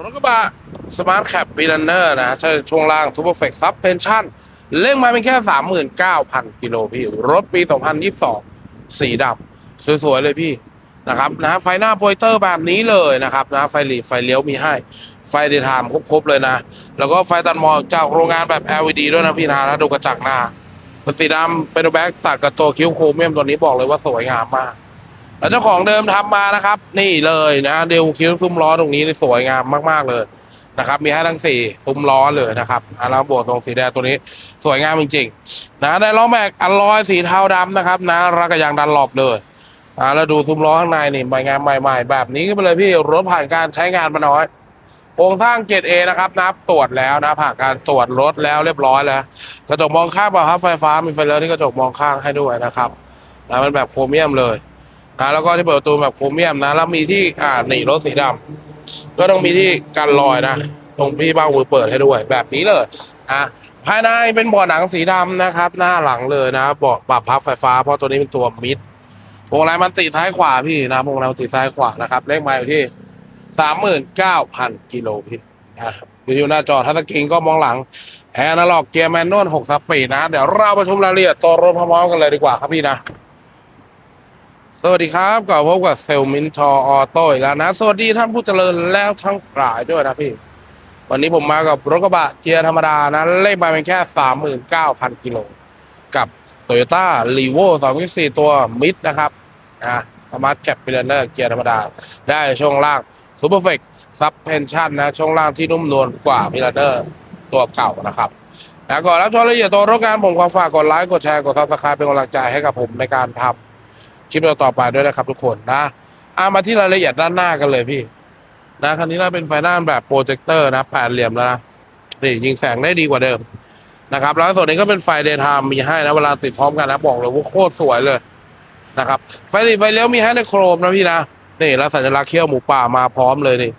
รถกระบะสมาร์ทแคปบีลันเนอร์นะใช่ช่วงล่าง Super f e c t Suspension เร่งมาเป็นแค่ 39,000 กิโลพี่ รถปี 2022 สีดำสวย ๆ เลยพี่นะครับนะไฟหน้าโปรเตอร์แบบนี้เลยนะครับนะไฟหลีไฟเลี้ยวมีให้ ไฟเดย์ไทม์ครบ ๆ เลยนะ แล้วก็ไฟตัดหมอกจากโรงงานแบบ LED ด้วยนะพี่นะแล้วดูกระจังหน้าเป็นสีดำเป็นแบ็กตัดกับตัวคิ้วโครเมียมตัวนี้บอกเลยว่าสวยงามมาก แล้วเจ้าของเดิมทำมานะครับ นี่เลยนะเดวคิ้วซุ้มล้อตรงนี้สวยงามมากๆเลยนะครับ มีให้ทั้งสี่ซุ้มล้อเลยนะครับอาราบวกตรงสีแดงตัวนี้สวยงามจริงๆนะได้ล้อแม็กอลลอยสีเทาดำนะครับ นะรักกระยางดันหลบเลยอ่าแล้วดูซุ้มล้อข้างในนี่ใหม่งานใหม่ๆ แบบนี้ก็ไปเลยพี่รถผ่านการใช้งานมาน้อยโครงสร้างเกรดเอนะครับนับตรวจแล้วนะผ่านการตรวจรถแล้วเรียบร้อยแล้วกระจกมองข้างเปล่าครับไฟฟ้ามีไฟเลี้ยวที่กระจกมองข้างให้ด้วยนะครับนะมันแบบโครเมียมเลย นะแล้วก็ที่เปิดประตูแบบโครเมียมนะแล้วมีที่อ่าหนีรถสีดำก็ต้องมีที่กันรอยนะ ตรงที่บ้างมือเปิดให้ด้วย แบบนี้เลยอะภายในเป็นเบาะหนังสีดำนะครับ หน้าหลังเลยนะเบาะปรับพับไฟฟ้าเพราะตัวนี้เป็นตัวมิดพวงมาลัยมันติดซ้ายขวาพี่นะพวงมาลัยมันติดซ้ายขวานะครับ เลขไมล์อยู่ที่สามหมื่นเก้าพันกิโลพี่อะวิดีโอหน้าจอทัชสกรีนก็มองหลังแอร์นาล็อกเกียร์แมนนวลหกสปีดนะ เดี๋ยวเราไปชมรายละเอียดตัวรถพร้อมๆกันเลยดีกว่าครับพี่นะ สวัสดีครับกลับพบกับเซลมินทอออโต้อีกแล้วนะ สวัสดีท่านผู้เจริญแล้วทั้งหลายด้วยนะพี่ วันนี้ผมมากับรถกระบะเจียร์ธรรมดานะ เลขมาเป็นแค่สามหมื่นเก้าพันกิโล กับ t o y ยต้ารีโวสองสี่ตัวมิดนะครับนะสมาร์ทแคปเป l เนอร์เกียร์ธรรมดา ได้ช่วงล่างซูเปอร์เฟกซับเพนชั่นนะ ช่วงล่างที่นุ่มนวลกว่าพิลเนอร์ตัวเก่านะครับนะก่อนแล้วชมรายละเอียดตัวรถงานผมขอฝากกดไลค์กดแชร์กดซับสไครป์เป็นกำลังใจให้กับผมในการทำ คลิปเราต่อไปด้วยนะครับทุกคนนะอามาที่รายละเอียดด้านหน้ากันเลยพี่ นะคันนี้เราเป็นไฟหน้าแบบโปรเจคเตอร์นะแปดเหลี่ยมแล้วนะนี่ยิงแสงได้ดีกว่าเดิมนะครับแล้วส่วนนี้ก็เป็นไฟเดย์ไทม์มีให้นะเวลาติดพร้อมกันนะบอกเลยว่าโคตรสวยเลยนะครับ ไฟหลีไฟเลี้ยวมีให้ในโครมนะพี่นะนี่แล้วสัญลักษณ์เขี้ยวหมูป่ามาพร้อมเลยนี่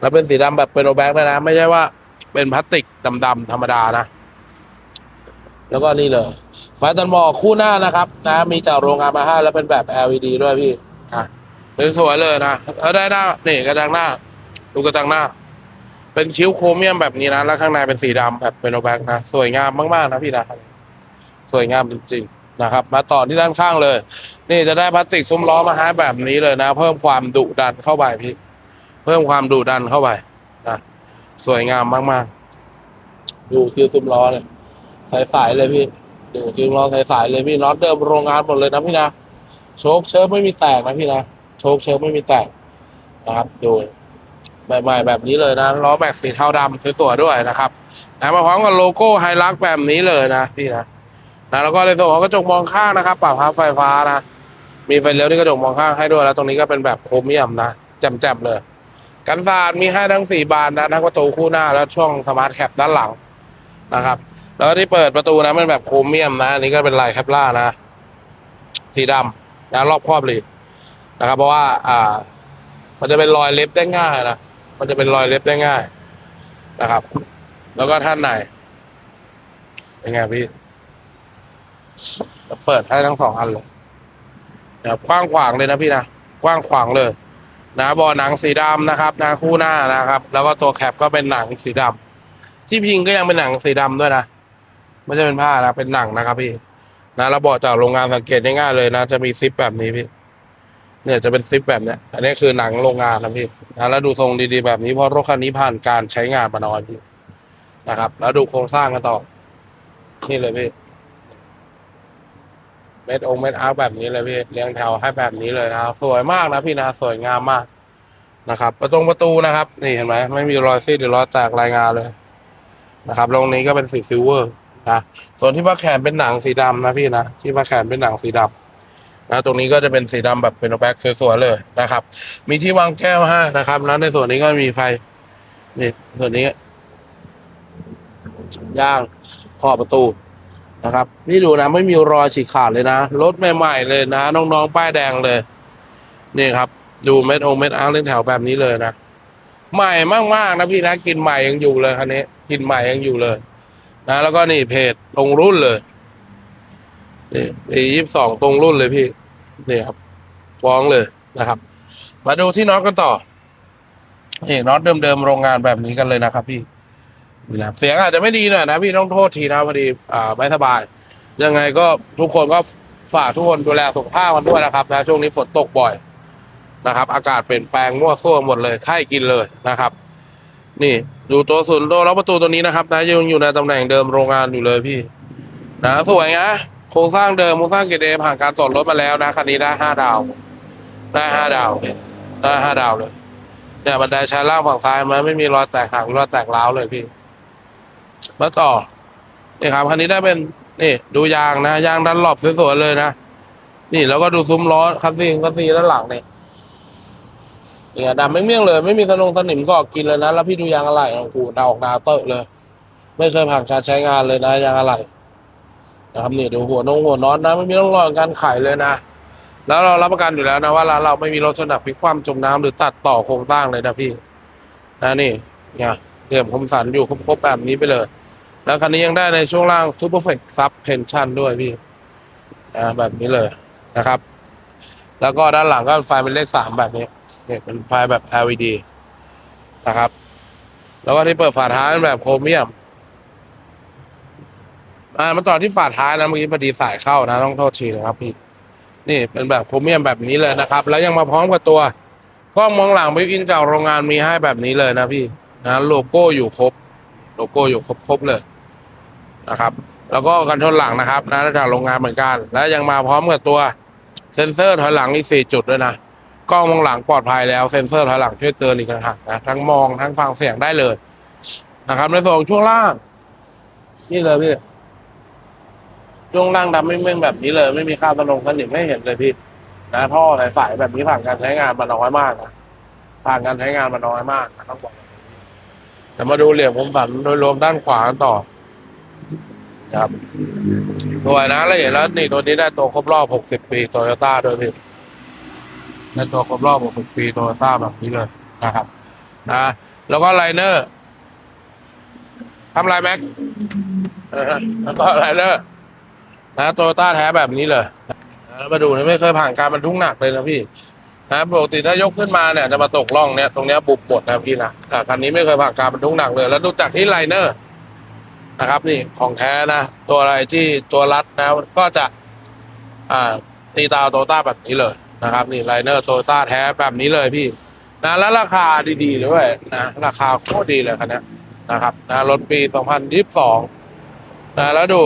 แล้วเป็นสีดำแบบเป็นโอแบ็กด้วยนะ ไม่ใช่ว่าเป็นพลาสติกดำๆธรรมดานะ แล้วก็นี่เลยไฟตัดหมอกคู่หน้านะครับ นะมีจากโรงงานมาให้แล้วเป็นแบบ LED ด้วยพี่อะสวยๆเลยนะแล้วได้หน้านี่กระดังหน้า ดูกระดังหน้า เป็นคิ้วโครเมียมแบบนี้นะ แล้วข้างในเป็นสีดำแบบเป็นโอแบกนะ สวยงามมากๆนะพี่นะสวยงามจริงๆนะครับ มาต่อที่ด้านข้างเลย นี่จะได้พลาสติกซุ้มล้อมาให้แบบนี้เลยนะ เพิ่มความดุดันเข้าไปพี่ เพิ่มความดุดันเข้าไปนะสวยงามมากๆ ดูคิ้วซุ้มล้อเนี่ย ใสๆเลยพี่ดูคิ้วล้อใสๆเลยพี่น็อตเดิมโรงงานหมดเลยนะพี่นะโชคเชิร์ฟไม่มีแตกนะพี่นะโชคเชิร์ฟไม่มีแตกนะครับดูใหม่ๆแบบนี้เลยนะล้อแม็กสีเทาดำสวยๆด้วยนะครับนะมาพร้อมกับโลโก้ไฮลักแบบนี้เลยนะพี่นะนะแล้วก็ในส่วนของกระจกมองข้างนะครับปรับพับไฟฟ้านะมีไฟเลี้ยวที่กระจกมองข้างให้ด้วยแล้ว ตรงนี้ก็เป็นแบบโครเมียมนะแจ่มๆเลยกันสาดมีให้ทั้งสี่บานนะทั้งประตูคู่หน้าและช่วงสมาร์ทแคปด้านหลังนะครับ แล้วที่เปิดประตูนะมันแบบโครเมียมนะอันนี้ก็เป็นลายแคปล่านะ สีดำนะรอบครอบเลยนะครับ เพราะว่า อ่า มันจะเป็นรอยเล็บได้ง่ายนะมันจะเป็นรอยเล็บได้ง่าย นะครับ แล้วก็ท่านไหนเป็นไงพี่เปิดให้ทั้งสองอันเลยนะครับกว้างขวางเลยนะพี่นะกว้างขวางเลยนะบอหนังสีดำนะครับนะคู่หน้านะครับ แล้วก็ตัวแคปก็เป็นหนังสีดำที่พิงก็ยังเป็นหนังสีดำด้วยนะ ไม่ใช่เป็นผ้านะ เป็นหนังนะครับพี่ นะเราบอกจากโรงงานสังเกตง่ายๆเลยนะ จะมีซิปแบบนี้พี่ เนี่ยจะเป็นซิปแบบเนี้ย อันนี้คือหนังโรงงานนะพี่นะแล้วดูทรงดีๆแบบนี้เพราะรถคันนี้ผ่านการใช้งานมาน้อยพี่นะครับ แล้วดูโครงสร้างกันต่อ นี่เลยพี่ เม็ดองเม็ดอาร์คแบบนี้เลยพี่ เรียงแถวให้แบบนี้เลยนะครับสวยมากนะพี่นะ สวยงามมากนะครับ ประตูประตูนะครับ นี่เห็นไหมไม่มีรอยซีดหรือรอยแตกรายงานเลยนะครับตรงนี้ก็เป็นสีซิลเวอร์ นะส่วนที่ว่าแขนเป็นหนังสีดำนะพี่นะที่ว่าแขนเป็นหนังสีดำนะตรงนี้ก็จะเป็นสีดำแบบเป็นแบ็คสวยๆเลยนะครับ มีที่วางแก้วให้นะครับแล้วในส่วนนี้ก็มีไฟนี่ส่วนนี้ย่างขอบประตูนะครับ นี่ดูนะไม่มีรอยฉีกขาดเลยนะรถใหม่ๆเลยนะน้องๆป้ายแดงเลย นี่ครับ ดูเม็ดโอเม็ดอาร์เล่นแถวแบบนี้เลยนะใหม่มากๆนะพี่นะกินใหม่ยังอยู่เลยคันนี้ กินใหม่ยังอยู่เลย นะแล้วก็นี่เพจตรงรุ่นเลยนี่ปียี่สิบสองตรงรุ่นเลยพี่นี่ครับฟ้องเลยนะครับ มาดูที่น็อตกันต่อนี่น็อตเดิมๆโรงงานแบบนี้กันเลยนะครับพี่นี่นะเสียงอาจจะไม่ดีหน่อยนะพี่ต้องโทษทีนะพอดีอ่าไม่สบาย ยังไงก็ทุกคนก็ฝากทุกคนดูแลสุขภาพกันด้วยนะครับนะช่วงนี้ฝนตกบ่อยนะครับ อากาศเปลี่ยนแปลงมั่วซั่วหมดเลยไข้กินเลยนะครับ นี่ ดูตัวศูนย์ตัวล็อกประตูตัวนี้นะครับนะยังอยู่ในตำแหน่งเดิมโรงงานอยู่เลยพี่ นะสวยนะโครงสร้างเดิมโครงสร้างเกรดเอผ่านการตรวจรถมาแล้วนะคันนี้ได้ห้าดาว ได้ห้าดาวเนี่ยได้ห้าดาวเลยเนี่ยบันไดชั้นล่างฝั่งซ้ายมันไม่มีรอยแตกหักรอรอยแตกร้าวเลยพี่มาต่อนี่ครับคันนี้ได้เป็นนี่ ดูยางนะยางดันหลบสวยๆเลยนะนี่แล้วก็ดูซุ้มล้อคัสซีคัสซีด้านหลังเนี่ย เนี่ยดำไม่เมี่ยงเลย ไม่มีสนงสนิมก็กินเลยนะ แล้วพี่ดูยางอะไรของกูดาวออกดาวเตอะเลย ไม่เคยผ่านการใช้งานเลยนะยางอะไรนะครับนี่ดูหัวนงหัวน็อตนะ ไม่มีร่องรอยการไขเลยนะ แล้วเรารับประกันอยู่แล้วนะว่าร้านเราไม่มีรถชนหนักพลิกคว่ำจมน้ำหรือตัดต่อโครงสร้างเลยนะพี่ นะนี่เนี่ยเรียมคมสันอยู่ครบแบบนี้ไปเลย แล้วคันนี้ยังได้ในช่วงล่างซูเปอร์เฟกซับเพนชั่นด้วยพี่นะแบบนี้เลยนะครับ แล้วก็ด้านหลังก็ไฟเป็นเลขสามแบบนี้ เนี่ยเป็นไฟแบบ LED นะครับ แล้วก็ที่เปิดฝาท้ายเป็นแบบโครเมียม อ่ามาต่อที่ฝาท้ายนะเมื่อกี้พอดีสายเข้านะต้องโทษทีนะครับพี่ นี่เป็นแบบโครเมียมแบบนี้เลยนะครับ แล้วยังมาพร้อมกับตัวกล้องมองหลังบิวอินจากโรงงานมีให้แบบนี้เลยนะพี่นะโลโก้อยู่ครบ โลโก้อยู่ครบครบเลยนะครับ แล้วก็กันชนหลังนะครับนะจากโรงงานเหมือนกัน แล้วยังมาพร้อมกับตัวเซ็นเซอร์ถอยหลังอีกสี่จุดด้วยนะ กล้องมองหลังปลอดภัยแล้วเซ็นเซอร์ถอยหลังช่วยเตือนอีกต่างหากนะทั้งมองทั้งฟังเสียงได้เลยนะครับ ในส่วนช่วงล่าง นี่เลยพี่ช่วงล่างดำไม่เม่งแบบนี้เลย ไม่มีค่าตนงสนิมไม่เห็นเลยพี่นะท่อสายๆแบบนี้ผ่านการใช้งานมาน้อยมากนะผ่านการใช้งานมาน้อยมากนะต้องบอกแต่มาดูเหลี่ยมผมฝันโดยรวมด้านขวากันต่อครับสวยนะแล้วเห็นแล้วนี่ตัวนี้ได้ตัวครบรอบ 60 ปีโตโยต้าด้วยพี่ ได้ตัวครบรอบ 60 ปีโตโยต้าแบบนี้เลยนะครับนะแล้วก็ไลเนอร์ทำลายแม็กแล้วก็ไลเนอร์นะโตโยต้าแท้แบบนี้เลยนะมาดูนะไม่เคยผ่านการบรรทุกหนักเลยนะพี่นะปกติถ้ายกขึ้นมาเนี่ยจะมาตกล่องเนี่ยตรงเนี้ยบุบหมดนะพี่นะแต่คันนี้ไม่เคยผ่านการบรรทุกหนักเลย แล้วดูจากที่ไลเนอร์นะครับ นี่ของแท้นะ ตัวอะไรที่ตัวรัดนะ ก็จะ อ่าตีตาโตต้าแบบนี้เลย นะครับนี่ไลเนอร์โตโยต้าแท้แบบนี้เลยพี่นะแล้วราคาดีๆด้วยนะราคาโคตรดีเลยคันนี้นะครับนะรถปี 2022นะแล้วดู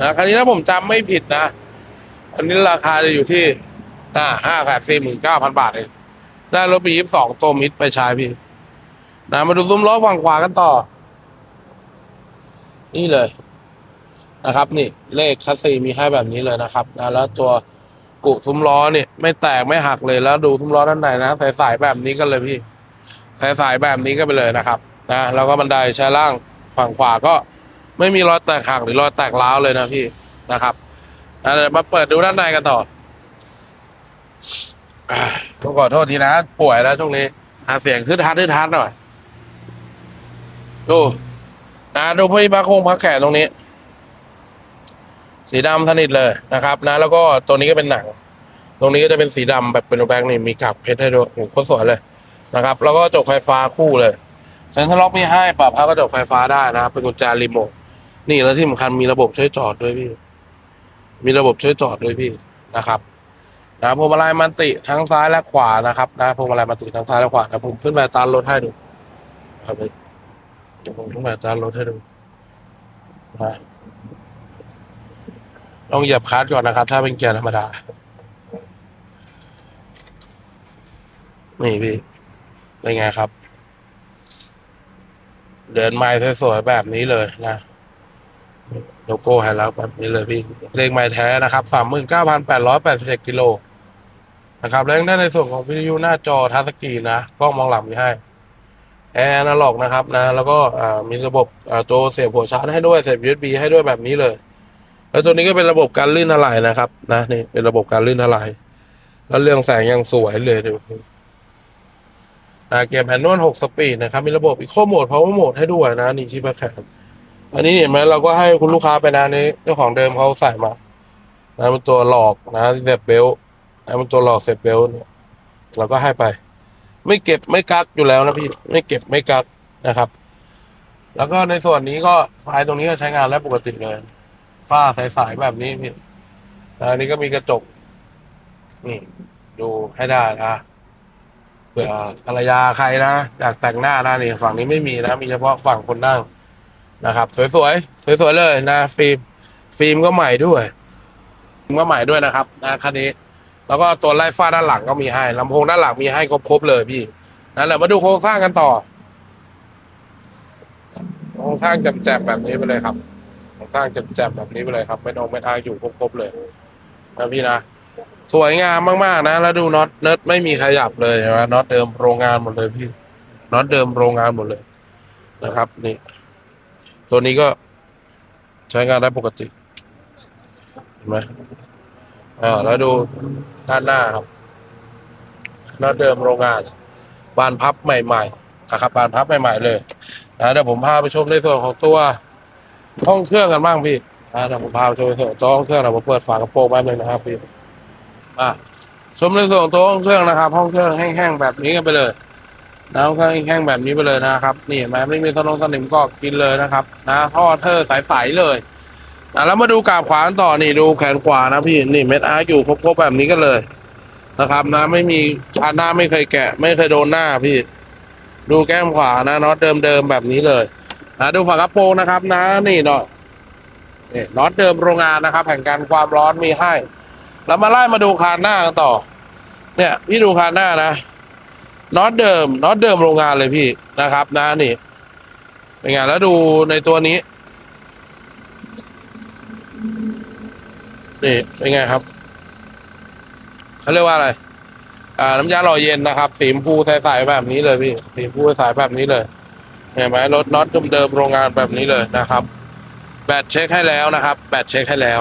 นะคราวนี้ถ้าผมจำไม่ผิดนะอันนี้ราคาจะอยู่ที่อ่าห้าแสนสี่หมื่นเก้าพันบาทเองได้รถปียี่สิบสองตัวมิดไปใช้พี่นะมาดูซุ้มล้อฝั่งขวากันต่อ นี่เลยนะครับ นี่เลขคัสซีมีให้แบบนี้เลยนะครับนะแล้วตัว กุซุ้มล้อเนี่ยไม่แตกไม่หักเลยแล้วดูซุ้มล้อด้านในนะสายๆแบบนี้กันเลยพี่สายๆแบบนี้ก็ไปเลยนะครับนะแล้วก็บันไดใช้ล่างฝั่งขวาก็ไม่มีรอยแตกหักหรือรอยแตกร้าวเลยนะพี่นะครับอะเดี๋ยวมาเปิดดูด้านในกันต่อต้องขอโทษทีนะ ป่วยแล้วช่วงนี้หาเสียงขึ้นทัดขึ้นทัดหน่อยดูนะดูพี่พักโคงพักแขนตรงนี้ สีดำสนิทเลยนะครับ นะ แล้วก็ตัวนี้ก็เป็นหนัง ตรงนี้ก็จะเป็นสีดำแบบเป็นแบงค์นี่มีกับเพชรให้ด้วยโอ้โหโคตรสวยเลยนะครับ แล้วก็จกไฟฟ้าคู่เลยเซ็นทรัลล็อกมีให้ปรับพับกระจกไฟฟ้าได้นะครับเป็นกุญแจรีโมทนี่แล้วที่สำคัญมีระบบช่วยจอดด้วยพี่ มีระบบช่วยจอดด้วยพี่นะครับนะพวงมาลัยมันติทั้งซ้ายและขวานะครับนะพวงมาลัยมันติทั้งซ้ายและขวานะผมขึ้นมาตามรถให้ดูครับพี่เดี๋ยผมขึ้นมาตามรถให้ดูนะ ต้องเหยียบคลัตช์ก่อนนะครับ ถ้าเป็นเกียร์ธรรมดา นี่พี่ เป็นไงครับ เดินไม้สวยๆแบบนี้เลยนะโลโก้ไฮแล้วแบบนี้เลยพี่ เลขไม้แท้นะครับสามหมื่นเก้าพันแปดร้อยแปดสิบเจ็ดกิโลนะครับแล้วยังได้ในส่วนของวิทยุหน้าจอทัชสกรีนนะกล้องมองหลังมีให้แอร์อนาล็อกนะครับนะ แล้วก็มีระบบอ่าตัวเสียบหัวชาร์จให้ด้วยเสียบ USB ให้ด้วยแบบนี้เลย แล้วตัวนี้ก็เป็นระบบการลื่นอะไหล่นะครับ นะนี่เป็นระบบการลื่นอะไหล่แล้วเรื่องแสงยังสวยเลยดูนะเกมแผ่นนวลหกสปีดนะครับ มีระบบอีโคโหมดพาวเวอร์โหมดให้ด้วยนะ นี่ที่มาแข่งอันนี้เห็นไหมเราก็ให้คุณลูกค้าไปนะนี่เจ้าของเดิมเขาใส่มานะเป็นตัวหลอกนะเซฟเบลนะเป็นตัวหลอกเซฟเบลเนี่ยเราก็ให้ไป ไม่เก็บไม่กักอยู่แล้วนะพี่ ไม่เก็บไม่กักนะครับ แล้วก็ในส่วนนี้ก็ไฟตรงนี้ก็ใช้งานได้ปกติเลย ฝ้าใสๆแบบนี้พี่แล้วอันนี้ก็มีกระจก นี่ ดูให้ได้นะเผื่อภรรยาใครนะอยากแต่งหน้านะนี่ฝั่งนี้ไม่มีนะ มีเฉพาะฝั่งคนนั่งนะครับ สวยๆสวยๆเลยนะ ฟิล์มฟิล์มก็ใหม่ด้วยฟิล์มก็ใหม่ด้วยนะครับ นะคันนี้ แล้วก็ตัวไล่ฟ้าด้านหลังก็มีให้ลำโพงด้านหลังมีให้ครบๆเลยพี่นั่นแหละมาดูโครงสร้างกันต่อโครงสร้างแจ่มๆแบบนี้ไปเลยครับ สร้างแจ่มๆแบบนี้ไปเลยครับไม่ต้องไม่ทางอยู่ครบๆเลยนะพี่นะสวยงามมากๆนะแล้วดูน็อตเนิร์ดไม่มีขยับเลยใช่ไหมน็อตเดิมโรงงานหมดเลยพี่น็อตเดิมโรงงานหมดเลยนะครับ นี่ ตัวนี้ก็ใช้งานได้ปกติเห็นไหมอ่าแล้วดูด้านหน้าครับน็อตเดิมโรงงาน บานพับใหม่ ๆ นะครับ บานพับใหม่ ๆ เลยนะเดี๋ยวผมพาไปชมในส่วนของตัว ห้องเครื่องกันบ้างพี่นะเดี๋ยวผมพาไปชมในส่วนของตัวห้องเครื่องนะผมเปิดฝากระโปรงแป๊บนึงนะครับพี่อะชมในส่วนของตัวห้องเครื่องนะครับ ห้องเครื่องแห้งๆแบบนี้กันไปเลยนะห้องเครื่องแห้งแบบนี้ไปเลยนะครับ นี่เห็นไหมไม่มีสนงสนิมก็กินเลยนะครับ นะท่อเทอร์สายๆเลยนะแล้วมาดูกาบขวานต่อนี่ดูแขนขวานะพี่นี่เม็ดอาร์อยู่ครบๆแบบนี้กันเลยนะครับนะไม่มีชาหน้าไม่เคยแกะ ไม่เคยโดนหน้าพี่ ดูแก้มขวานะน็อตเดิมๆแบบนี้เลย นะดูฝากระโปรงนะครับ นะ นี่เนาะนี่น็อตเดิมโรงงานนะครับแผ่นกันความร้อนมีให้แล้วมาไล่มาดูคานหน้ากันต่อ เนี่ยพี่ดูคานหน้านะน็อตเดิมน็อตเดิมโรงงานเลยพี่นะครับ นะนี่เป็นไงแล้วดูในตัวนี้นี่เป็นไงครับเขาเรียกว่าอะไร อ่า น้ำยาหล่อเย็นนะครับสีมพูใสๆแบบนี้เลยพี่สีมพูใสๆแบบนี้เลย เห็นไหมรถน็อตเดิมๆโรงงานแบบนี้เลยนะครับ แบตเช็คให้แล้วนะครับ แบตเช็คให้แล้ว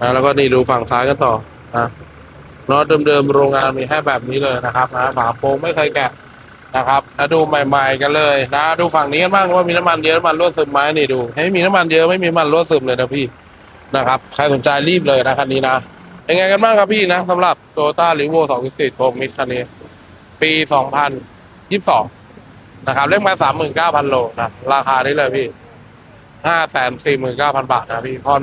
นะแล้วก็นี่ดูฝั่งซ้ายกันต่อนะน็อตเดิมๆโรงงานมีให้แบบนี้เลยนะครับนะฝาโปรงไม่เคยแกะนะครับแล้วดูใหม่ ๆ กันเลย นะดูฝั่งนี้กันบ้างว่ามีน้ำมันเยอะน้ำมันรั่วซึมไหมนี่ดูให้มีน้ำมันเยอะไม่มีน้ำมันรั่วซึมเลยนะพี่นะครับใครสนใจรีบเลยนะคันนี้นะเป็นไงกันบ้างครับพี่นะสำหรับ t o y o t a r e v o 2.4โ r มิดคันนี้ ปี 2022 นะครับเล่มามหมื่นเก้าพันโลนะราคานี้เลยพี่ห้าแสนสี่หมื่นเก้าพันบาทนะพี่พอน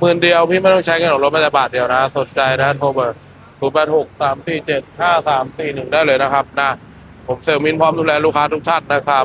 หมื่นเดียวพี่ไม่ต้องใช้เงินของรถไม่แต่บาทเดียวนะ สนใจนะโทรเบอร์ศูนย์แปดหกสามสี่เจ็ดห้าสามสี่หนึ่งได้เลยนะครับนะผมเซลลมินพร้อมดูแลลูกค้าทุกท่านนะครับ